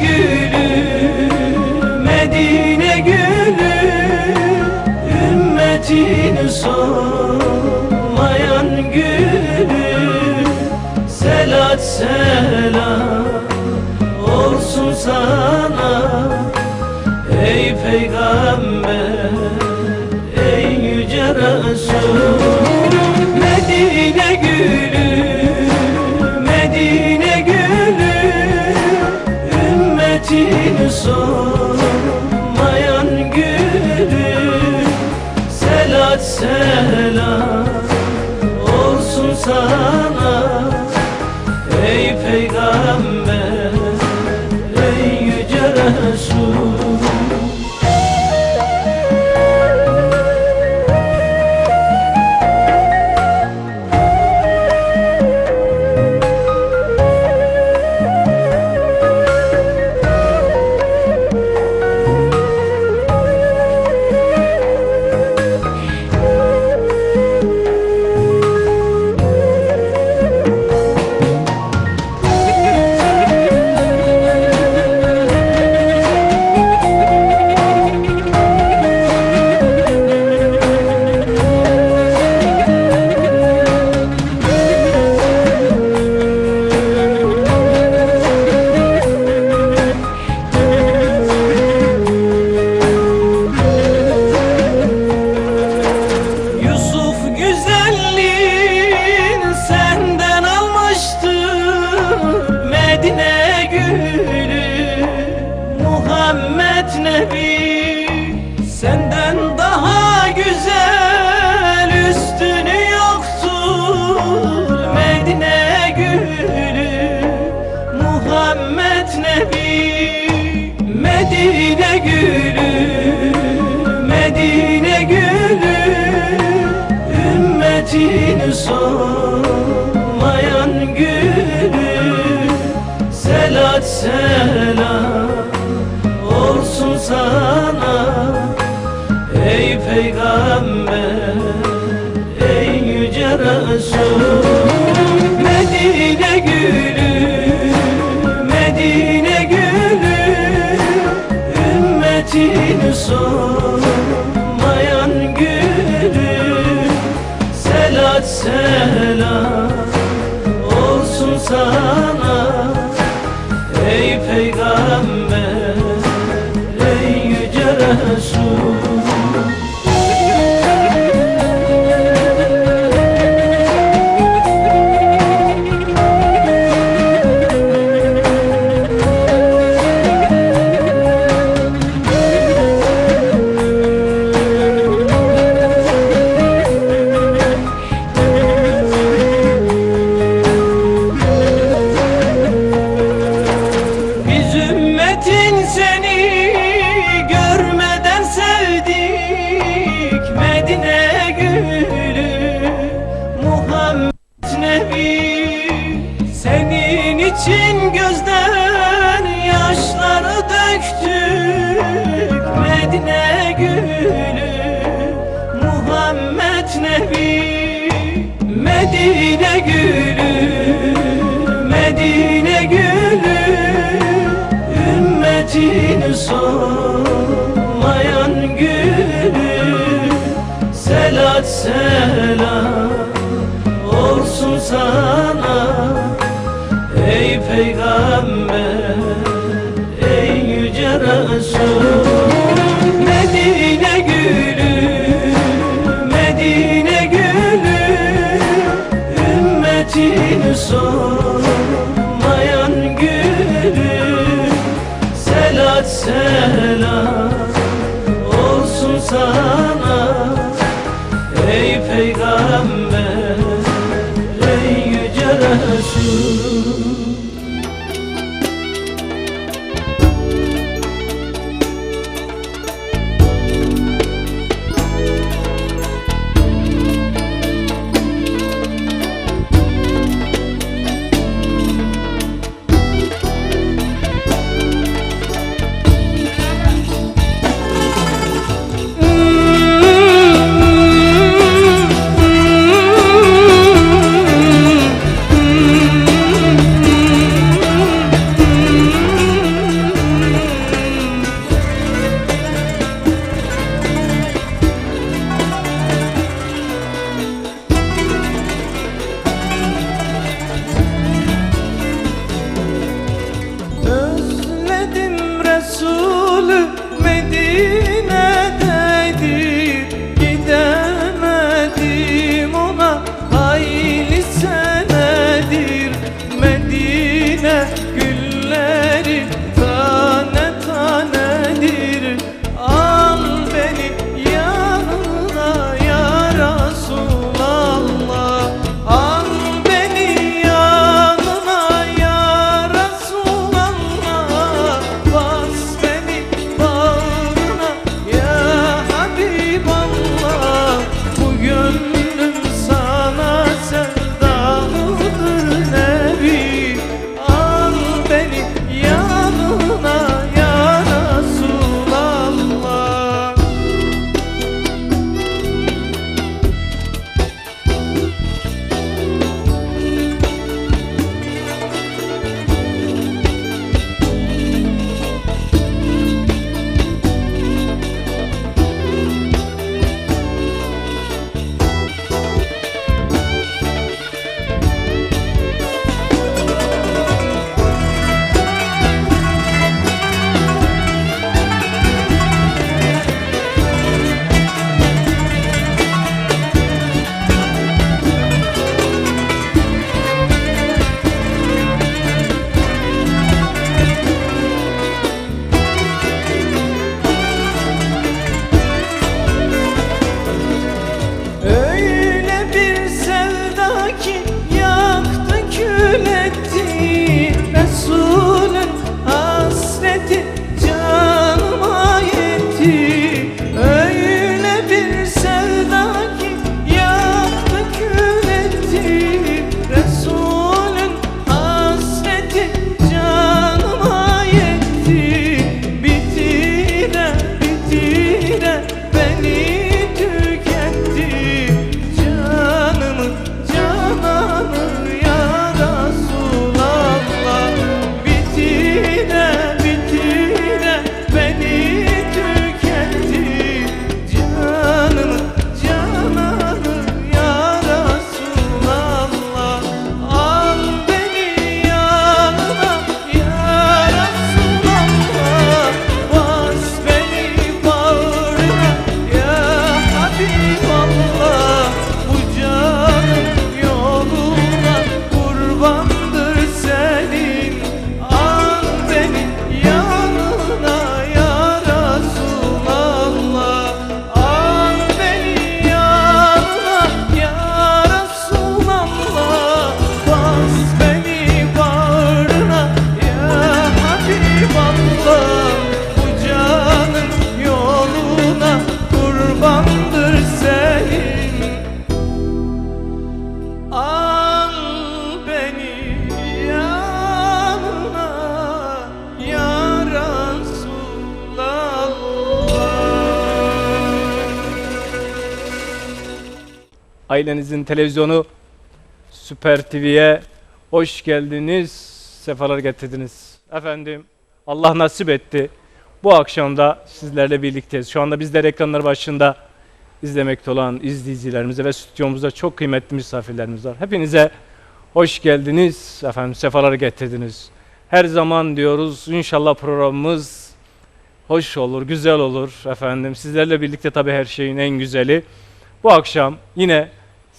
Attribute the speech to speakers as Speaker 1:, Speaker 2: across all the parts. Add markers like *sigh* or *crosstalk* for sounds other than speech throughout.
Speaker 1: gülü Medine gülü Ümmetini solmayan gülü. Selat selam olsun sana Ey peygamber ey yüce Resul. Solmayan gülü. Selat selam olsun sana. Ey peygamber, solmayan gülü. Selat selam olsun sana. Ey peygamber, Ümmetin solmayan gülü Selat selam olsun sana. Ey peygamber, ey yüce Resul Medine gülü, Medine gülü Ümmetin solmayan peygamber, ailenizin televizyonu Süper TV'ye hoş geldiniz, sefalar getirdiniz. Efendim Allah nasip etti. Bu akşam da sizlerle birlikteyiz. Şu anda bizler ekranlar başında izlemekte olan izleyicilerimize ve stüdyomuzda çok kıymetli misafirlerimiz var. Hepinize hoş geldiniz efendim, sefalar getirdiniz. Her zaman diyoruz inşallah programımız hoş olur, güzel olur efendim. Sizlerle birlikte tabii her şeyin en güzeli. Bu akşam yine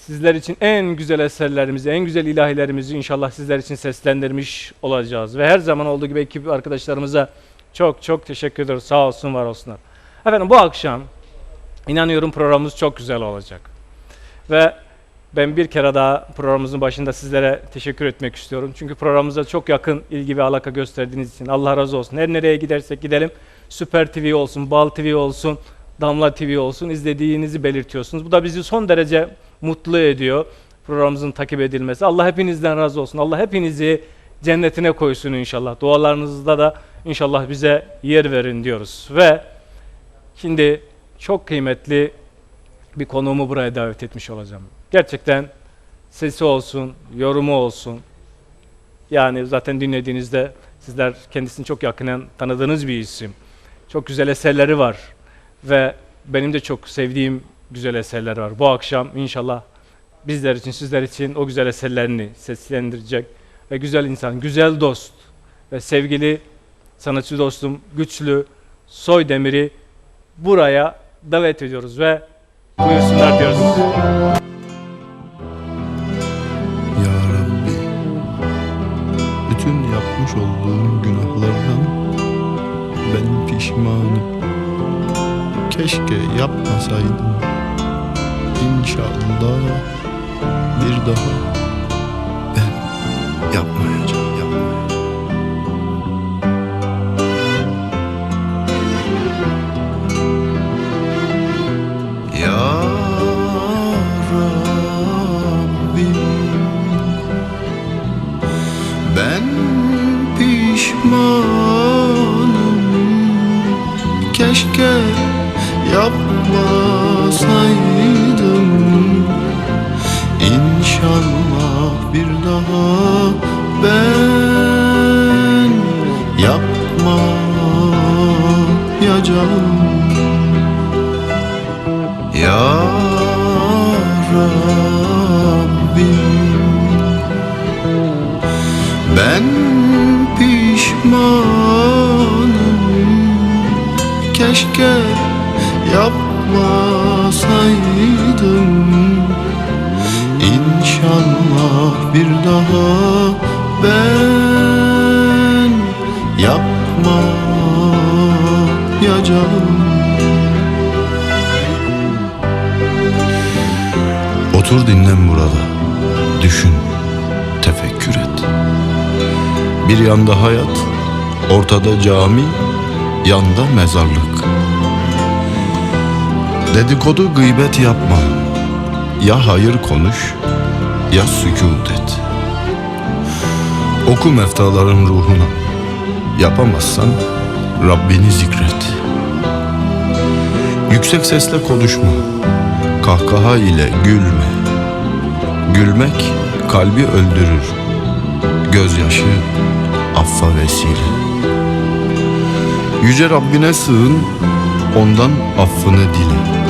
Speaker 1: sizler için en güzel eserlerimizi, en güzel ilahilerimizi inşallah sizler için seslendirmiş olacağız. Ve her zaman olduğu gibi ekip arkadaşlarımıza çok çok teşekkür ediyoruz. Sağ olsun, var olsunlar. Efendim bu akşam inanıyorum programımız çok güzel olacak. Ve ben bir kere daha programımızın başında sizlere teşekkür etmek istiyorum. Çünkü programımıza çok yakın ilgi ve alaka gösterdiğiniz için Allah razı olsun. Her nereye gidersek gidelim Süper TV olsun, Bal TV olsun, Damla TV olsun izlediğinizi belirtiyorsunuz. Bu da bizi son derece mutlu ediyor programımızın takip edilmesi. Allah hepinizden razı olsun. Allah hepinizi cennetine koysun inşallah. Dualarınızda da inşallah bize yer verin diyoruz. Ve şimdi çok kıymetli bir konuğumu buraya davet etmiş olacağım. Gerçekten sesi olsun, yorumu olsun. Yani zaten dinlediğinizde sizler kendisini çok yakinen tanıdığınız bir isim. Çok güzel eserleri var ve benim de çok sevdiğim güzel eserler var. Bu akşam inşallah bizler için, sizler için o güzel eserlerini seslendirecek ve güzel insan, güzel dost ve sevgili sanatçı dostum Güçlü Soydemir'i buraya davet ediyoruz ve buyursunlar diyoruz.
Speaker 2: Ya Rabbi, bütün yapmış olduğum günahlardan ben pişmanım. Keşke yapmasaydım. İnşallah bir daha ben yapmayacağım, yapmayacağım. Ya Rabbim ben pişmanım Keşke yapmasaydım İnşallah bir daha ben yapmayacağım. Ya Rabbim ben pişmanım. Keşke yapmasaydım İnşallah bir daha ben yapmayacağım. Otur dinlen burada Düşün, tefekkür et. Bir yanda hayat, ortada cami Yanda mezarlık Dedikodu gıybet yapma. Ya hayır konuş Ya sükut et. Oku meftaların ruhuna. Yapamazsan Rabbini zikret. Yüksek sesle konuşma. Kahkaha ile gülme. Gülmek kalbi öldürür. Gözyaşı affa vesile. Yüce Rabbine sığın Ondan affını dile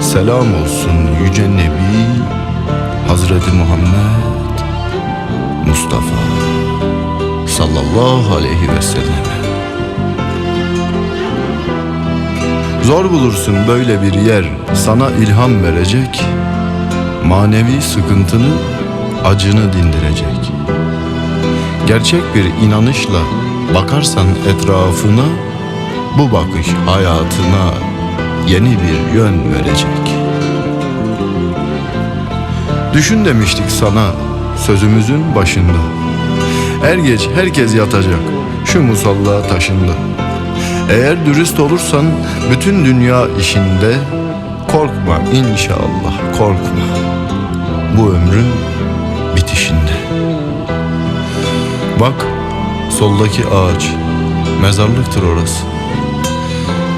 Speaker 2: Selam olsun Yüce Nebi Hazreti Muhammed Mustafa Sallallahu aleyhi ve selleme Zor bulursun böyle bir yer sana ilham verecek, manevi sıkıntını, acını dindirecek. Gerçek bir inanışla bakarsan etrafına, bu bakış hayatına yeni bir yön verecek. Düşün demiştik sana sözümüzün başında. Er geç herkes yatacak şu musalla taşında. Eğer dürüst olursan bütün dünya işinde korkma inşallah korkma. Bu ömrün bitişinde. Bak soldaki ağaç mezarlıktır orası.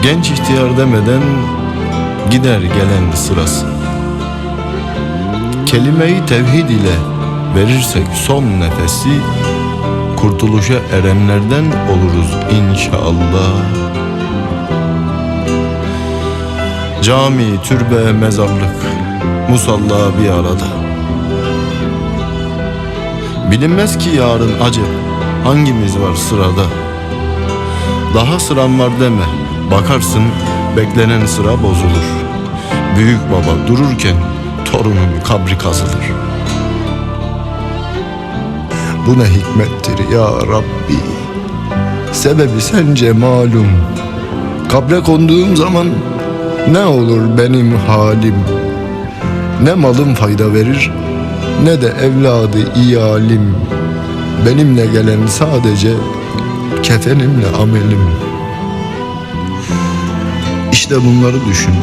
Speaker 2: Genç ihtiyar demeden gider gelen sırası. Kelime-i tevhid ile verirsek son nefesi Kurtuluşa erenlerden oluruz inşallah. Cami, türbe, mezarlık, musalla bir arada. Bilinmez ki yarın acep hangimiz var sırada? Daha sıram var deme bakarsın beklenen sıra bozulur. Büyük baba dururken torunun kabri kazılır. Bu ne hikmettir ya Rabbi? Sebebi sence malum. Kabre konduğum zaman ne olur benim halim? Ne malım fayda verir ne de evladı iyalim. Benimle gelen sadece kefenimle amelim İşte bunları düşün.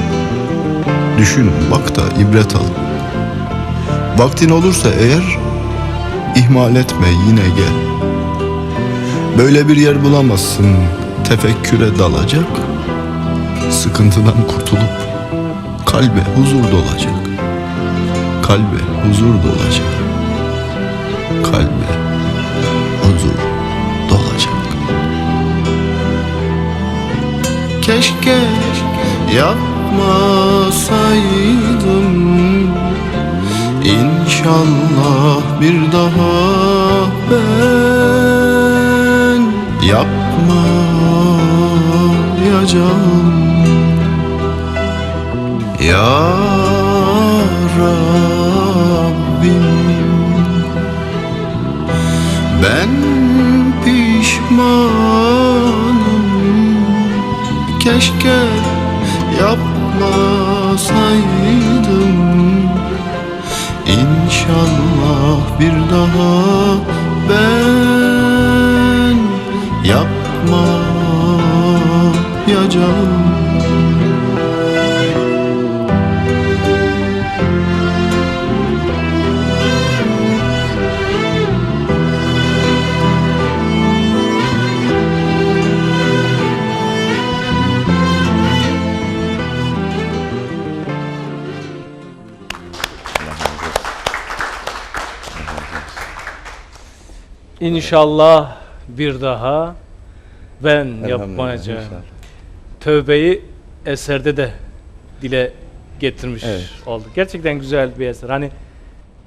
Speaker 2: Düşün bak da ibret al. Vaktin olursa eğer ihmal etme yine gel. Böyle bir yer bulamazsın tefekküre dalacak Sıkıntıdan kurtulup kalbe huzur dolacak. Kalbe huzur dolacak. Kalbe huzur dolacak. Keşke yapmasaydım İnşallah bir daha ben yapmayacağım. Ya Rabbim Ben pişmanım. Keşke yapmasaydım İnşallah bir daha ben yapmayacağım
Speaker 1: İnşallah bir daha ben yapmayacağım.
Speaker 3: inşallah.
Speaker 1: Tövbeyi eserde de dile getirmiş
Speaker 3: Evet.
Speaker 1: oldu. Gerçekten güzel bir eser. Hani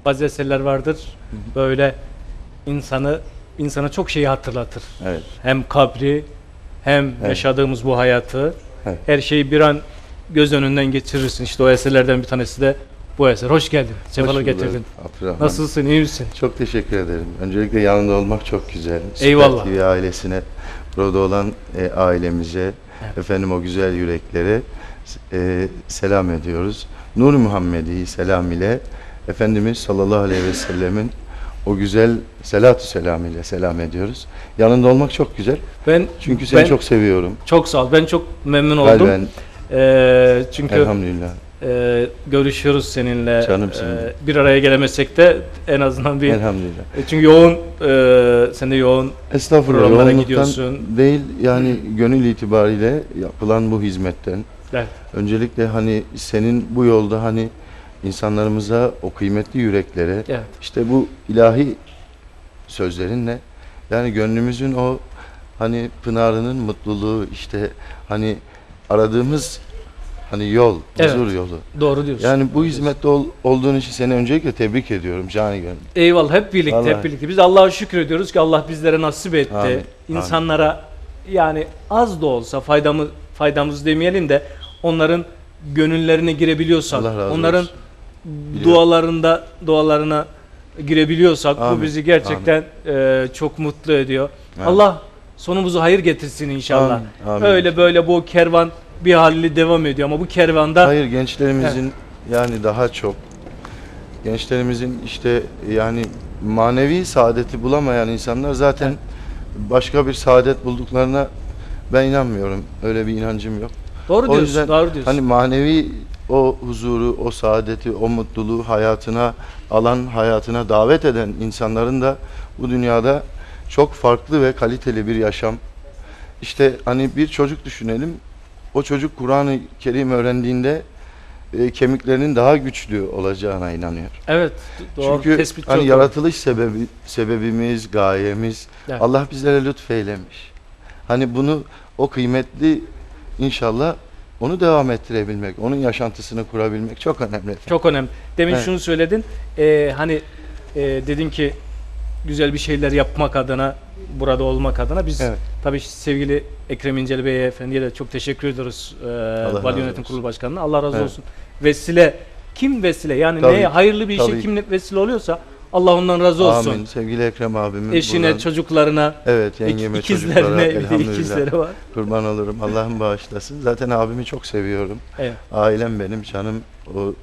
Speaker 1: bazı eserler vardır böyle insanı insana çok şeyi hatırlatır.
Speaker 3: Evet.
Speaker 1: Hem kabri hem
Speaker 3: Evet.
Speaker 1: yaşadığımız bu hayatı.
Speaker 3: Evet.
Speaker 1: Her şeyi bir an göz önünden geçirirsin. İşte o eserlerden bir tanesi de bu eser. Hoş geldin. Sefalar
Speaker 3: bulduk
Speaker 1: getirdin.
Speaker 3: Abdurrahman.
Speaker 1: Nasılsın? iyi misin?
Speaker 3: Çok teşekkür ederim. Öncelikle yanında olmak çok güzel. Süper
Speaker 1: Eyvallah.
Speaker 3: TV ailesine, burada olan e, ailemize,
Speaker 1: Evet.
Speaker 3: efendim o güzel yüreklere e, selam ediyoruz. Nur Muhammedi selam ile Efendimiz sallallahu aleyhi ve sellemin o güzel selatü selam ile selam ediyoruz. Yanında olmak çok güzel.
Speaker 1: Ben
Speaker 3: Çünkü seni
Speaker 1: ben-
Speaker 3: çok seviyorum.
Speaker 1: Çok sağ ol. Ben çok memnun oldum.
Speaker 3: Kalben
Speaker 1: Ee, çünkü
Speaker 3: elhamdülillah.
Speaker 1: E, görüşüyoruz seninle.
Speaker 3: Canımsın.
Speaker 1: Ee, bir araya gelemesek de en azından bir
Speaker 3: Elhamdülillah.
Speaker 1: E, çünkü yoğun e, sen de yoğun. Programlara gidiyorsun.
Speaker 3: Değil yani gönül itibariyle yapılan bu hizmetten
Speaker 1: Evet.
Speaker 3: öncelikle hani senin bu yolda hani insanlarımıza o kıymetli yüreklere
Speaker 1: Evet.
Speaker 3: işte bu ilahi sözlerinle yani gönlümüzün o hani pınarının mutluluğu işte hani aradığımız hani yol,
Speaker 1: Evet.
Speaker 3: huzur yolu.
Speaker 1: doğru diyorsun.
Speaker 3: Yani bu hizmette ol- olduğun için seni öncelikle tebrik ediyorum cani gönül.
Speaker 1: Eyvallah hep birlikte
Speaker 3: Vallahi.
Speaker 1: hep birlikte. Biz Allah'a şükür ediyoruz ki Allah bizlere nasip etti.
Speaker 3: Amin,
Speaker 1: İnsanlara yani az da olsa faydamız faydamız demeyelim de onların gönüllerine girebiliyorsak, onların
Speaker 3: olsun.
Speaker 1: dualarında dualarına girebiliyorsak bu
Speaker 3: Amin,
Speaker 1: bizi gerçekten e, çok mutlu ediyor.
Speaker 3: Amin.
Speaker 1: Allah sonumuzu hayır getirsin inşallah.
Speaker 3: Amin, amin.
Speaker 1: Öyle böyle bu kervan bir halli devam ediyor ama bu kervanda
Speaker 3: Hayır gençlerimizin yani daha çok gençlerimizin işte yani manevi saadeti bulamayan insanlar zaten başka bir saadet bulduklarına ben inanmıyorum. Öyle bir inancım yok.
Speaker 1: doğru diyorsun, doğru diyorsun.
Speaker 3: Hani manevi o huzuru, o saadeti, o mutluluğu hayatına alan, hayatına davet eden insanların da bu dünyada çok farklı ve kaliteli bir yaşam. İşte hani bir çocuk düşünelim. O çocuk Kur'an-ı Kerim öğrendiğinde
Speaker 2: e, kemiklerinin daha güçlü olacağına inanıyorum.
Speaker 1: Evet. Doğru.
Speaker 2: Çünkü
Speaker 1: Tespit
Speaker 2: hani yaratılış sebebi sebebimiz, gayemiz
Speaker 1: Evet.
Speaker 2: Allah bizlere lütfeylemiş. Hani bunu o kıymetli inşallah onu devam ettirebilmek, onun yaşantısını kurabilmek çok önemli.
Speaker 1: Çok önemli. Demin
Speaker 2: Evet.
Speaker 1: şunu söyledin. Ee, hani e, dedin ki güzel bir şeyler yapmak adına burada olmak adına biz
Speaker 2: Evet.
Speaker 1: tabii sevgili Ekrem İncel Bey efendiye de çok teşekkür ediyoruz. Ee, Vali Yönetim. Kurulu Başkanı'na. Allah razı
Speaker 2: Evet.
Speaker 1: olsun. Vesile kim vesile? Yani
Speaker 2: Tabii
Speaker 1: neye hayırlı bir işe
Speaker 2: tabii
Speaker 1: kim vesile oluyorsa Allah ondan razı olsun.
Speaker 2: Amin. Sevgili Ekrem abimin
Speaker 1: Eşine,
Speaker 2: buradan-
Speaker 1: çocuklarına,
Speaker 2: Evet, yengeme,
Speaker 1: ikizlerine, ikizleri var.
Speaker 2: kurban olurum. Allah'ım bağışlasın. Zaten abimi çok seviyorum.
Speaker 1: Evet.
Speaker 2: Ailem benim, canım. O,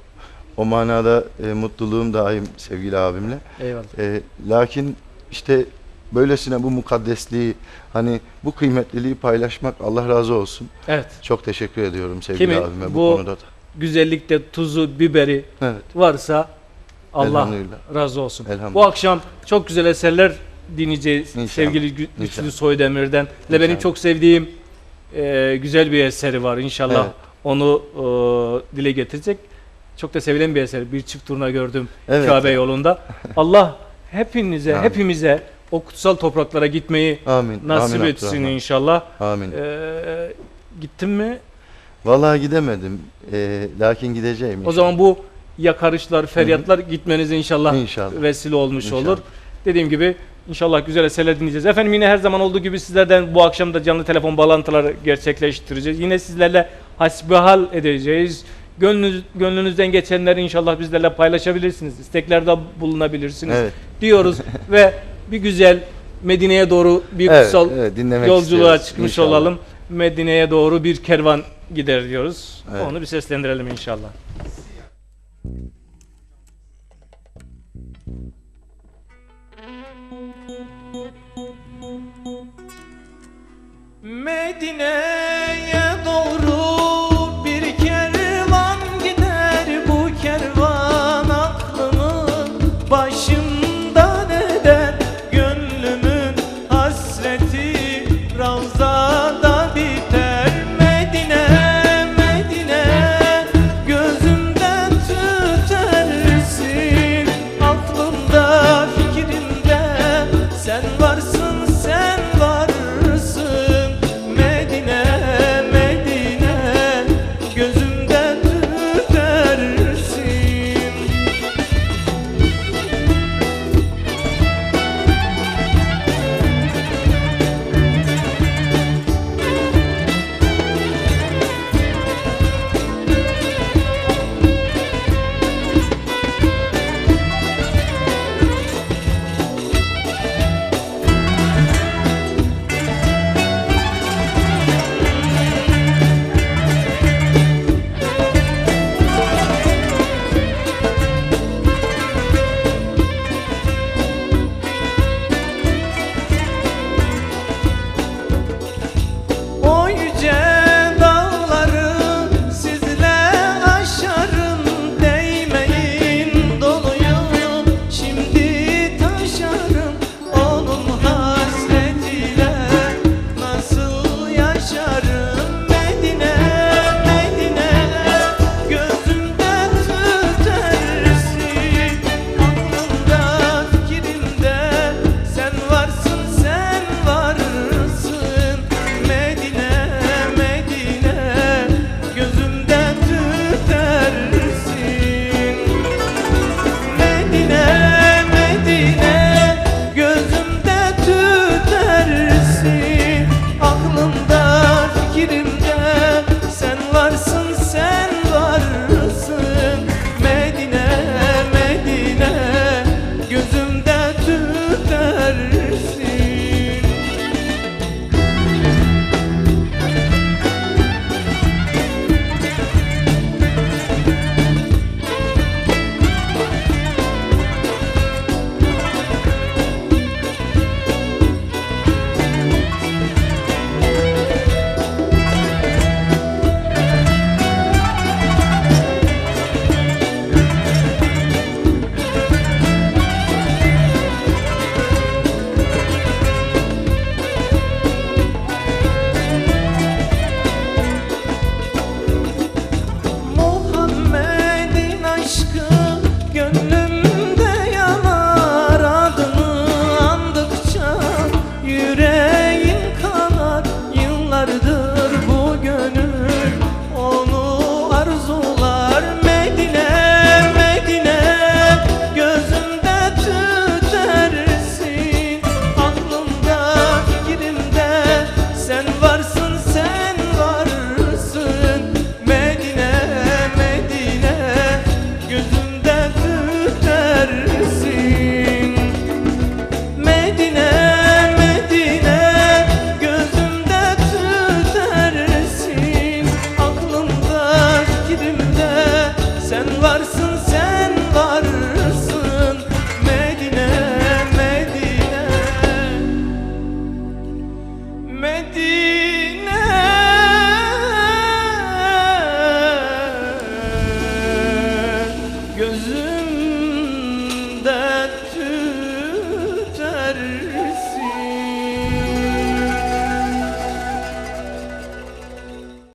Speaker 2: o manada e, mutluluğum daim sevgili abimle.
Speaker 1: Eyvallah.
Speaker 2: E, lakin işte böylesine bu mukaddesliği, hani bu kıymetliliği paylaşmak Allah razı olsun.
Speaker 1: Evet.
Speaker 2: Çok teşekkür ediyorum sevgili
Speaker 1: Kimi
Speaker 2: abime bu,
Speaker 1: bu-
Speaker 2: konuda da.
Speaker 1: Güzellikte tuzu, biberi
Speaker 2: Evet,
Speaker 1: varsa Allah razı olsun. Bu akşam çok güzel eserler dinleyeceğiz
Speaker 2: İnşallah.
Speaker 1: sevgili Gü- Güçlü
Speaker 2: İnşallah.
Speaker 1: Soydemir'den. Ve benim
Speaker 2: İnşallah.
Speaker 1: çok sevdiğim e, güzel bir eseri var. İnşallah
Speaker 2: Evet.
Speaker 1: onu e, dile getirecek. Çok da sevilen bir eser. Bir çift turna gördüm
Speaker 2: Evet.
Speaker 1: Kabe yolunda. Allah hepinize,
Speaker 2: Amin.
Speaker 1: hepimize o kutsal topraklara gitmeyi
Speaker 2: Amin.
Speaker 1: nasip
Speaker 2: Amin
Speaker 1: etsin
Speaker 2: Abdurrahman.
Speaker 1: inşallah.
Speaker 2: Amin.
Speaker 1: E, gittin mi?
Speaker 2: Vallahi gidemedim. E, lakin gideceğim.
Speaker 1: O
Speaker 2: inşallah.
Speaker 1: zaman bu yakarışlar, feryatlar gitmenize inşallah,
Speaker 2: İnşallah.
Speaker 1: vesile olmuş
Speaker 2: İnşallah.
Speaker 1: olur. Dediğim gibi inşallah güzel eserler dinleyeceğiz. Efendim yine her zaman olduğu gibi sizlerden bu akşam da canlı telefon bağlantıları gerçekleştireceğiz. Yine sizlerle hasbihal edeceğiz. Gönlünüz, gönlünüzden geçenleri inşallah bizlerle paylaşabilirsiniz. İsteklerde bulunabilirsiniz
Speaker 2: Evet.
Speaker 1: diyoruz *laughs* ve bir güzel Medine'ye doğru bir
Speaker 2: Evet,
Speaker 1: kutsal
Speaker 2: evet, dinlemek
Speaker 1: yolculuğa
Speaker 2: istiyoruz
Speaker 1: çıkmış
Speaker 2: inşallah.
Speaker 1: olalım. Medine'ye doğru bir kervan gider diyoruz.
Speaker 2: Evet.
Speaker 1: Onu bir seslendirelim inşallah. Medine'ye